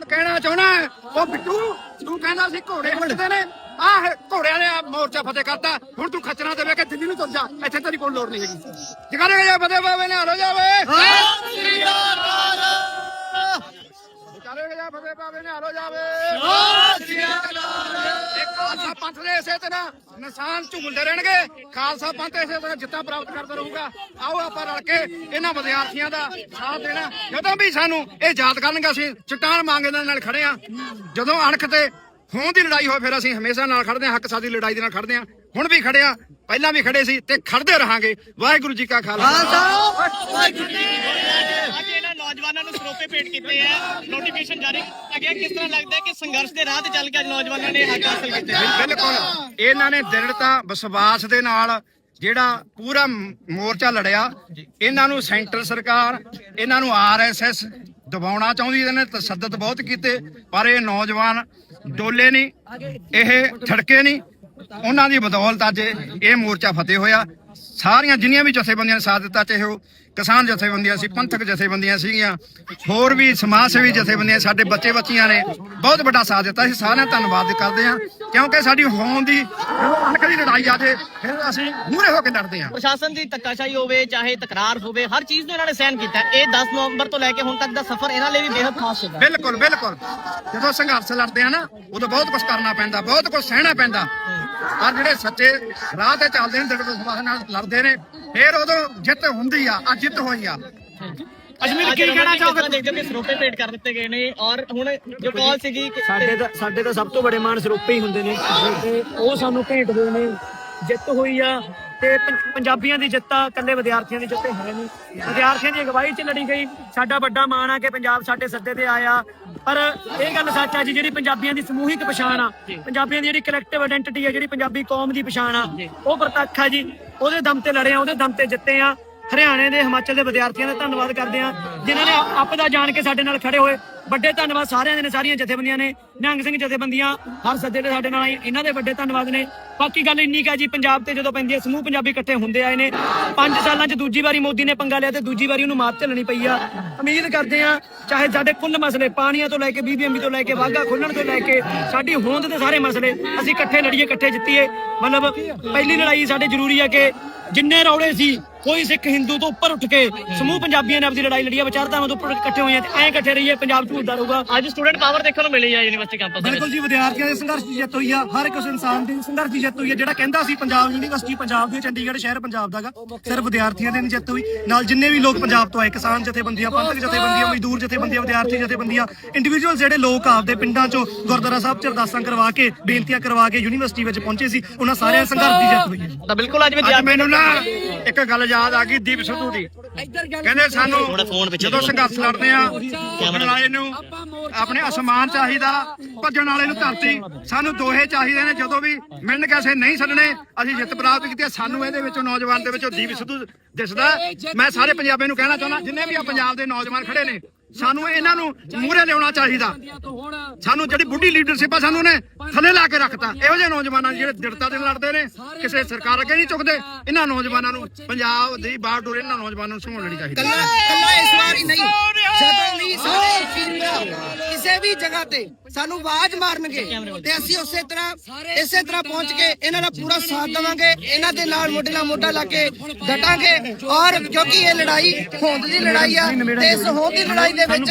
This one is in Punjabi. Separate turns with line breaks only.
ਹੁਣ ਕਹਿਣਾ ਚਾਹਣਾ ਉਹ ਬਿੱਟੂ, ਤੂੰ ਕਹਿੰਦਾ ਸੀ ਘੋੜੇ ਹੱਟਦੇ ਨੇ। ਆਹ ਘੋੜਿਆਂ ਨੇ ਆਹ ਮੋਰਚਾ ਫਤਿਹ ਕਰਤਾ। ਹੁਣ ਤੂੰ ਖੱਚਰਾਂ ਤੇ ਵੇ ਕੇ ਦਿੱਲੀ ਨੂੰ ਤੁਰ ਜਾ। ਇੱਥੇ ਤੇਰੀ ਕੋਈ ਲੋੜ ਨਹੀਂ ਹੈਗੀ। ਜਗਾਰੇ ਜਾ ਫਤਿਹ ਬਾਬੇ ਨੇ ਹਲੋ ਜਾਵੇ। ਜਗਾਰੇ ਜਾ ਫਤਿਹ ਬਾਬੇ ਨੇ ਹਲੋ ਜਾਵੇ। ਇਹ ਖਾਲਸਾ ਪੰਥ ਦੇ ਇਸੇ ਤਰ੍ਹਾਂ ਨਿਸ਼ਾਨ ਝੂਲਦੇ ਰਹਿਣਗੇ। ਖਾਲਸਾ ਪੰਥ ਇਸੇ ਤਰ੍ਹਾਂ ਜਿੱਤਾਂ ਪ੍ਰਾਪਤ ਕਰਦਾ ਰਹੂਗਾ। ਆਓ ਆਪਾਂ ਰਲ ਕੇ ਇਹਨਾਂ ਵਿਦਿਆਰਥੀਆਂ ਦਾ ਸਾਥ ਦੇਣਾ। ਜਦੋਂ ਵੀ ਸਾਨੂੰ ਇਹ ਯਾਦ ਕਰਨਗੇ ਅਸੀਂ ਚਟਾਨ ਮੰਗਦੇ ਦੇ ਨਾਲ ਖੜੇ ਆ ਜਦੋਂ ਅਣਖ ਤੇ ਹੋਂ ਦੀ ਲੜਾਈ ਹੋਏ ਫਿਰ ਅਸੀਂ ਹਮੇਸ਼ਾ ਨਾਲ ਖੜਦੇ ਹਾਂ। ਹੱਕ ਸਾਡੀ ਲੜਾਈ ਦੇ ਨਾਲ ਖੜਦੇ ਹਾਂ। ਹੁਣ ਵੀ ਖੜੇ ਆ ਪਹਿਲਾਂ ਵੀ ਖੜੇ ਸੀ ਤੇ ਖੜਦੇ ਰਹਾਂਗੇ। ਵਾਹਿਗੁਰੂ ਜੀ ਕਾ ਖਾਲਸਾ।
ਅੱਜ ਇਹਨਾਂ ਨੌਜਵਾਨਾਂ ਨੂੰ ਸਰੋਪੇ ਭੇਟ ਕੀਤੇ ਆ। ਨੋਟੀਫਿਕੇਸ਼ਨ ਜਾਰੀ ਕੀਤਾ ਗਿਆ। ਕਿਸ ਤਰ੍ਹਾਂ ਲੱਗਦਾ ਹੈ ਕਿ ਸੰਘਰਸ਼ ਦੇ ਰਾਹ ਤੇ ਚੱਲ ਕੇ ਅੱਜ ਨੌਜਵਾਨਾਂ ਨੇ ਹੱਕ ਹਾਸਲ ਕੀਤੇ?
ਬਿਲਕੁਲ। ਇਹਨਾਂ ਨੇ ਦ੍ਰਿੜਤਾ ਵਿਸ਼ਵਾਸ ਦੇ ਨਾਲ ਜਿਹੜਾ ਪੂਰਾ ਮੋਰਚਾ ਲੜਿਆ। ਇਹਨਾਂ ਨੂੰ ਸੈਂਟਰ ਸਰਕਾਰ ਇਹਨਾਂ ਨੂੰ ਆਰਐਸਐਸ ਦਬਾਉਣਾ ਚਾਹੁੰਦੀ ਇਹਨੇ ਤਸੱਦਦ ਬਹੁਤ ਕੀਤੇ ਪਰ ਇਹ ਨੌਜਵਾਨ ਡੋਲੇ ਨਹੀਂ ਇਹ ਥੜਕੇ ਨਹੀਂ। ਉਹਨਾਂ ਦੀ ਬਦੌਲਤ ਅੱਜ ਇਹ ਮੋਰਚਾ ਫਤਿਹ ਹੋਇਆ। ਸਾਰੀਆਂ ਜਿੰਨੀਆਂ ਵੀ ਜਥੇਬੰਦੀਆਂ ਨੇ ਸਾਥ ਦਿੱਤਾ ਚਾਹੇ ਉਹ ਕਿਸਾਨ ਜਥੇਬੰਦੀਆਂ ਸੀ ਪੰਥਕ ਜਥੇਬੰਦੀਆਂ ਸੀਗੀਆਂ ਹੋਰ ਵੀ ਸਮਾਜ ਸੇਵੀ ਜਥੇਬੰਦੀਆਂ ਸਾਡੇ ਬੱਚੇ ਬੱਚੀਆਂ ਨੇ ਬਹੁਤ ਵੱਡਾ ਸਾਥ ਦਿੱਤਾ। ਅਸੀਂ ਸਾਰਿਆਂ ਦਾ ਧੰਨਵਾਦ ਕਰਦੇ ਹਾਂ ਕਿਉਂਕਿ ਸਾਡੀ ਹੋਣ ਦੀ ਅਣਖ ਦੀ ਲੜਾਈ ਆ ਜੇ ਫਿਰ ਅਸੀਂ ਮੂਹਰੇ ਹੋ ਕੇ ਲੜਦੇ ਹਾਂ।
ਪ੍ਰਸ਼ਾਸਨ ਦੀ ਧੱਕਾਸ਼ਾਹੀ ਹੋਵੇ ਚਾਹੇ ਤਕਰਾਰ ਹੋਵੇ ਹਰ ਚੀਜ਼ ਨੂੰ ਇਹਨਾਂ ਨੇ ਸਹਿਨ ਕੀਤਾ। ਇਹ 10 ਨਵੰਬਰ ਤੋਂ ਲੈ ਕੇ ਹੁਣ ਤੱਕ ਦਾ ਸਫ਼ਰ ਇਹਨਾਂ ਲਈ ਵੀ ਬੇहद ਖਾਸ ਸੀਗਾ
ਬਿਲਕੁਲ ਬਿਲਕੁਲ। ਜਦੋਂ ਸੰਘਰਸ਼ ਲੜਦੇ ਆ ਨਾ ਉਦੋਂ ਬਹੁਤ ਕੁਝ ਕਰਨਾ ਪੈਂਦਾ ਬਹੁਤ ਕੁਝ ਸਹਿਣਾ ਪੈਂਦਾ। ਪਰ ਜਿਹੜੇ ਸੱਚੇ ਰਾਹ ਤੇ ਚੱਲਦੇ ਨੇ ਦਿਲ ਵਿਸ਼ਵਾਸ ਨਾਲ ਲੜਦੇ ਨੇ ਫਿਰ ਉਦੋਂ ਜਿੱਤ ਹੁੰਦੀ ਆ ਆ ਜਿੱਤ ਹੋਈ ਆ।
ਅਜਮੀਰ ਕੀ ਕਹਿਣਾ ਚਾਹੋਗੇ ਦੇਖਦੇ ਕਿ ਸਰੋਪੇ ਭੇਟ ਕਰ ਦਿੱਤੇ ਗਏ ਨੇ ਔਰ ਹੁਣ ਜੋ ਕਾਲ ਸੀਗੀ
ਸਾਡੇ ਤਾਂ ਸਾਡੇ ਤਾਂ ਸਭ ਤੋਂ ਬੜੇ ਮਾਣ ਸਰੂਪੇ ਹੀ ਹੁੰਦੇ ਨੇ। ਤੇ ਉਹ ਸਾਨੂੰ ਭੇਟਦੇ ਨੇ ਜਿੱਤ ਹੋਈ ਆ ਤੇ ਪੰਜਾਬੀਆਂ ਦੀ ਜਿੱਤ ਇਕੱਲੇ ਵਿਦਿਆਰਥੀਆਂ ਦੀ ਜਿੱਤ ਹੈ ਨਹੀਂ। ਵਿਦਿਆਰਥੀਆਂ ਦੀ ਅਗਵਾਈ 'ਚ ਲੜੀ ਗਈ। ਸਾਡਾ ਵੱਡਾ ਮਾਣ ਆ ਕਿ ਪੰਜਾਬ ਸਾਡੇ ਸੱਦੇ ਤੇ ਆਇਆ। ਪਰ ਇਹ ਗੱਲ ਸੱਚ ਆ ਜੀ ਜਿਹੜੀ ਪੰਜਾਬੀਆਂ ਦੀ ਸਮੂਹਿਕ ਪਛਾਣ ਆ ਪੰਜਾਬੀਆਂ ਦੀ ਜਿਹੜੀ ਕਲੈਕਟਿਵ ਆਇਡੈਂਟੀਟੀ ਆ ਜਿਹੜੀ ਪੰਜਾਬੀ ਕੌਮ ਦੀ ਪਛਾਣ ਆ ਉਹ ਪ੍ਰਤੱਖ ਆ ਜੀ। ਉਹਦੇ ਦਮ ਤੇ ਲੜੇ ਆ ਉਹਦੇ ਦਮ ਤੇ ਜਿੱਤੇ ਆ। ਹਰਿਆਣੇ ਦੇ ਹਿਮਾਚਲ ਦੇ ਵਿਦਿਆਰਥੀਆਂ ਦਾ ਧੰਨਵਾਦ ਕਰਦੇ ਹਾਂ, ਜਿਨ੍ਹਾਂ ਨੇ ਆਪਦਾ ਜਾਣ ਕੇ ਸਾਡੇ ਨਾਲ ਖੜੇ ਹੋਏ। ਵੱਡੇ ਧੰਨਵਾਦ ਸਾਰਿਆਂ ਦੇ ਨੇ, ਸਾਰੀਆਂ ਜਥੇਬੰਦੀਆਂ ਨੇ। ਨਿਹੰਗ ਸਿੰਘ ਜਥੇਬੰਦੀਆਂ ਹਰ ਸੱਦੇ ਦੇ ਸਾਡੇ ਨਾਲ ਆਈ ਇਹਨਾਂ ਦੇ ਵੱਡੇ ਧੰਨਵਾਦ ਨੇ। ਬਾਕੀ ਗੱਲ ਇੰਨੀ ਕਾ ਜੀ, ਪੰਜਾਬ ਤੇ ਜਦੋਂ ਪੈਂਦੀ ਹੈ, ਸਮੂਹ ਪੰਜਾਬੀ ਇਕੱਠੇ ਹੁੰਦੇ ਆਏ ਨੇ। 5 ਸਾਲਾਂ 'ਚ ਦੂਜੀ ਵਾਰੀ ਮੋਦੀ ਨੇ ਪੰਗਾ ਲਿਆ ਤੇ ਦੂਜੀ ਵਾਰੀ ਉਹਨੂੰ ਮਾਤ ਝੱਲਣੀ ਪਈ ਆ। ਉਮੀਦ ਕਰਦੇ ਆ ਚਾਹੇ ਸਾਡੇ ਕੁੱਲ ਮਸਲੇ ਪਾਣੀਆਂ ਤੋਂ ਲੈ ਕੇ, ਬੀਬੀਐਮਬੀ ਤੋਂ ਲੈ ਕੇ ਵਾਗਾ ਖੋਲਣ ਤੋਂ ਲੈ ਕੇ, ਸਾਡੀ ਹੋਂਦ ਦੇ ਸਾਰੇ ਮਸਲੇ ਅਸੀਂ ਇਕੱਠੇ ਲੜੀਏ, ਇਕੱਠੇ ਜਿੱਤੀਏ। ਮਤਲਬ ਪਹਿਲੀ ਲੜਾਈ ਸਾਡੇ ਜ਼ਰੂਰੀ ਆ ਕਿ ਜਿੰਨੇ ਰੌਲੇ ਸੀ ਕੋਈ ਸਿੱਖ ਹਿੰਦੂ ਤੋਂ ਉੱਪਰ ਉੱਠ ਕੇ ਸਮੂਹ ਪੰਜਾਬੀਆਂ ਨੇ ਆਪਣੀ ਲੜਾਈ ਲੜੀ ਆ ਵਿਚਾਰਧਾਰਾਵਾਂ ਤੋਂ ਉੱਪਰ ਇਕੱਠੇ ਹੋਏ ਆ ਤੇ ਐਂ ਇਕੱਠੇ ਰਹੀਏ ਪੰਜਾਬ ਝੂਲਦਾ ਰਹੂਗਾ।
ਅੱਜ ਸਟੂਡੈਂਟ ਪਾਵਰ ਦੇਖਣ ਨੂੰ ਮਿਲੀ ਆ ਯੂਨੀਵਰਸਿਟੀ ਕੈਂਪਸ ਦੇ ਵਿੱਚ।
ਬਿਲਕੁਲ ਜੀ ਵਿਦਿਆਰਥੀਆਂ ਦੇ ਸੰਘਰਸ਼ ਦੀ ਜਿੱਤ ਹੋਈ ਆ ਹਰ ਇੱਕ ਇਨਸਾਨ ਦੀ ਸੰਘਰਸ਼ ਦੀ ਜਿੱਤ ਹੋਈ ਆ ਜਿਹੜਾ ਕਹਿੰਦਾ ਸੀ ਪੰਜਾਬ ਯੂਨੀਵਰਸਿਟੀ ਪੰਜਾਬ ਦੀ ਚੰਡੀਗੜ੍ਹ ਸ਼ਹਿਰ ਪੰਜਾਬ ਦਾਗਾ। ਸਿਰਫ ਵਿਦਿਆਰਥੀਆਂ ਦੀ ਨਹੀਂ ਜਿੱਤ ਹੋਈ ਨਾਲ ਜਿੰਨੇ ਵੀ ਲੋਕ ਪੰਜਾਬ ਤੋਂ ਆਏ ਕਿਸਾਨ ਜਥੇਬੰਦੀਆਂ ਪੰਥਕ ਜਥੇਬੰਦੀਆਂ ਮਜ਼ਦੂਰ ਜਥੇਬੰਦੀਆਂ ਵਿਦਿਆਰਥੀ ਜਥੇਬੰਦੀਆਂ ਇੰਡੀਵਿਜੂਅਲ ਜਿਹੜੇ ਲੋਕ ਆਪਦੇ ਪਿੰਡਾਂ ਚੋਂ ਗੁਰਦੁਆਰਾ ਸਾਹਿਬ ਚ ਅਰਦਾਸਾਂ ਕਰਵਾ ਕੇ ਬੇਨਤੀਆਂ ਕਰਵਾ ਕੇ ਯੂਨੀਵਰਸਿਟੀ ਵਿੱਚ ਪਹੁੰਚੇ ਸੀ ਉਹਨਾਂ ਸਾਰਿਆਂ ਸੰਘਰਸ਼ ਦੀ ਜਿੱਤ ਹੋਈ ਹੈ
ਤਾਂ ਬਿਲਕੁਲ ਅੱਜ ਵਿਦਿਆਰਥੀ
ਮੈਨੂੰ ਨਾ ਇੱਕ ਗੱਲ ਯਾਦ ਆ ਗਈ ਦੀਪ ਸਿੱਧੂ ਦੀ ਕਹਿੰਦੇ ਸਾਨੂੰ ਜਦੋਂ ਸੰਘਰਸ਼ ਲੜਦੇ ਆ ਉੱਡਣ ਵਾਲੇ ਨੂੰ ਆਪਣੇ ਅਸਮਾਨ ਚਾਹੀਦਾ ਭੱਜਣ ਵਾਲੇ ਨੂੰ ਧਰਤੀ ਸਾਨੂੰ ਦੋਹੇ ਚਾਹੀਦੇ ਨੇ ਜਦੋਂ ਵੀ ਮਿਲਣ ਕਿਸੇ ਨਹੀਂ ਛੱਡਣੇ ਅਸੀਂ ਜਿੱਤ ਪ੍ਰਾਪਤ ਕੀਤੀ ਹੈ। ਸਾਨੂੰ ਇਹਦੇ ਵਿੱਚੋਂ ਨੌਜਵਾਨ ਦੇ ਵਿੱਚੋਂ ਦੀਪ ਸਿੱਧੂ ਦਿਸਦਾ। ਮੈਂ ਸਾਰੇ ਪੰਜਾਬੀਆਂ ਨੂੰ ਕਹਿਣਾ ਚਾਹੁੰਦਾ ਜਿੰਨੇ ਵੀ ਆ ਪੰਜਾਬ ਦੇ ਨੌਜਵਾਨ ਖੜੇ ਨੇ ਸਾਨੂੰ ਇਹਨਾਂ ਨੂੰ ਮੂਹਰੇ ਲਿਆਉਣਾ ਚਾਹੀਦਾ। ਸਾਨੂੰ ਜਿਹੜੀ ਬੁੱਢੀ ਲੀਡਰਸ਼ਿਪ ਆ ਸਾਨੂੰ ਨੇ ਥੱਲੇ ਲਾ ਕੇ ਰੱਖਤਾ। ਇਹੋ ਜਿਹੇ ਨੌਜਵਾਨਾਂ ਦੀ ਜਿਹੜੇ ਦਿੜਤਾ ਦੇ ਲੜਦੇ ਨੇ, ਕਿਸੇ ਸਰਕਾਰ ਅੱਗੇ ਨਹੀਂ ਚੁੱਕਦੇ ਇਹਨਾਂ ਨੌਜਵਾਨਾਂ ਨੂੰ ਪੰਜਾਬ ਦੀ ਬਾਹਰ ਡੋਰ ਇਹਨਾਂ ਨੌਜਵਾਨਾਂ ਨੂੰ ਸੰਭਾਲਣੀ ਲੈਣੀ ਚਾਹੀਦੀ।
ਕੱਲਾ ਕੱਲਾ ਇਸ ਵਾਰ ਹੀ ਨਹੀਂ। ਜਦੋਂ ਵੀ ਸਾਰੇ ਕਿਸੇ ਵੀ ਜਗ੍ਹਾ ਤੇ ਸਾਨੂੰ ਆਵਾਜ਼ ਮਾਰਨਗੇ ਤੇ ਅਸੀਂ ਉਸੇ ਤਰ੍ਹਾਂ, ਇਸੇ ਤਰ੍ਹਾਂ ਪਹੁੰਚ ਕੇ ਇਹਨਾਂ ਦਾ ਪੂਰਾ ਸਾਥ ਦੇਵਾਂਗੇ, ਇਹਨਾਂ ਦੇ ਨਾਲ ਮੋਢੇ ਨਾਲ ਮੋਢਾ ਲਾ ਕੇ ਡਟਾਂਗੇ ਔਰ ਕਿਉਂਕਿ ਇਹ ਲੜਾਈ ਹੋਂਦ ਦੀ ਲੜਾਈ ਆ, ਤੇ ਇਸ ਹੋਂਦ ਦੀ ਲੜਾਈ ਦੇ ਵਿੱਚ